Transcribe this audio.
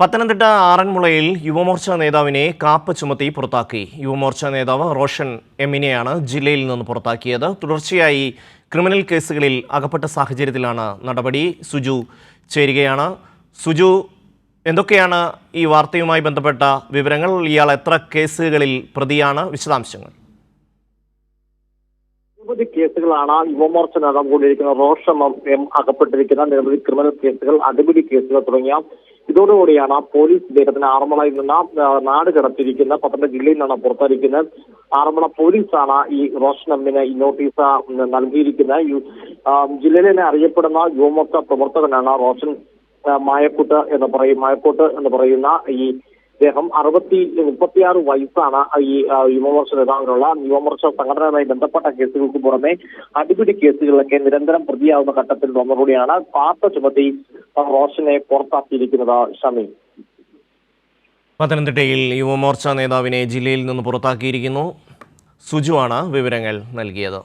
പത്തനംതിട്ട ആറന്മുളയിൽ യുവമോർച്ച നേതാവിനെ കാപ്പ് ചുമത്തി പുറത്താക്കി. യുവമോർച്ച നേതാവ് റോഷൻ എമ്മിനെയാണ് ജില്ലയിൽ നിന്ന് പുറത്താക്കിയത്. തുടർച്ചയായി ക്രിമിനൽ കേസുകളിൽ അകപ്പെട്ട സാഹചര്യത്തിലാണ് നടപടി. സുജു ചേരുകയാണ്. സുജു എന്തൊക്കെയാണ് ഈ വാർത്തയുമായി ബന്ധപ്പെട്ട വിവരങ്ങൾ? ഇയാൾ എത്ര കേസുകളിൽ പ്രതിയാണ്? വിശദാംശങ്ങൾ. നിരവധി കേസുകളാണ് യുവമോർച്ച നേതാവ് കൂടിയിരിക്കുന്ന റോഷൻ എം അകപ്പെട്ടിരിക്കുന്ന നിരവധി ക്രിമിനൽ കേസുകൾ അടിപിടി കേസുകൾ തുടങ്ങിയ ഇതോടുകൂടിയാണ് പോലീസ് ഇദ്ദേഹത്തിന് ആറന്മുളയിൽ നിന്ന് നാട് കടത്തിയിരിക്കുന്ന പത്തനംതിട്ട ജില്ലയിൽ നിന്നാണ് പുറത്തിരിക്കുന്നത് ആറന്മുള പോലീസാണ് ഈ റോഷൻ എമ്മിന് ഈ നോട്ടീസ് നൽകിയിരിക്കുന്നത്. ജില്ലയിലെ അറിയപ്പെടുന്ന യുവമോർച്ച പ്രവർത്തകനാണ് റോഷൻ മായക്കൂട്ട് എന്ന് പറയും മായക്കൂട്ട് എന്ന് പറയുന്ന ഈ ഇദ്ദേഹം അറുപത്തി മുപ്പത്തിയാറ് വയസ്സാണ് ഈ യുവമോർച്ച നേതാവിനുള്ള യുവമോർച്ച സംഘടനയുമായി ബന്ധപ്പെട്ട കേസുകൾക്ക് പുറമെ അടിപിടി കേസുകളിലൊക്കെ നിരന്തരം പ്രതിയാവുന്ന ഘട്ടത്തിൽ വന്നതോടെയാണ് പാർട്ട ചുമത്തി റോഷനെ പുറത്താക്കിയിരിക്കുന്നത് ഷമി. പത്തനംതിട്ടയിൽ യുവമോർച്ച നേതാവിനെ ജില്ലയിൽ നിന്ന് പുറത്താക്കിയിരിക്കുന്നു. സുജുവാണ് വിവരങ്ങൾ നൽകിയത്.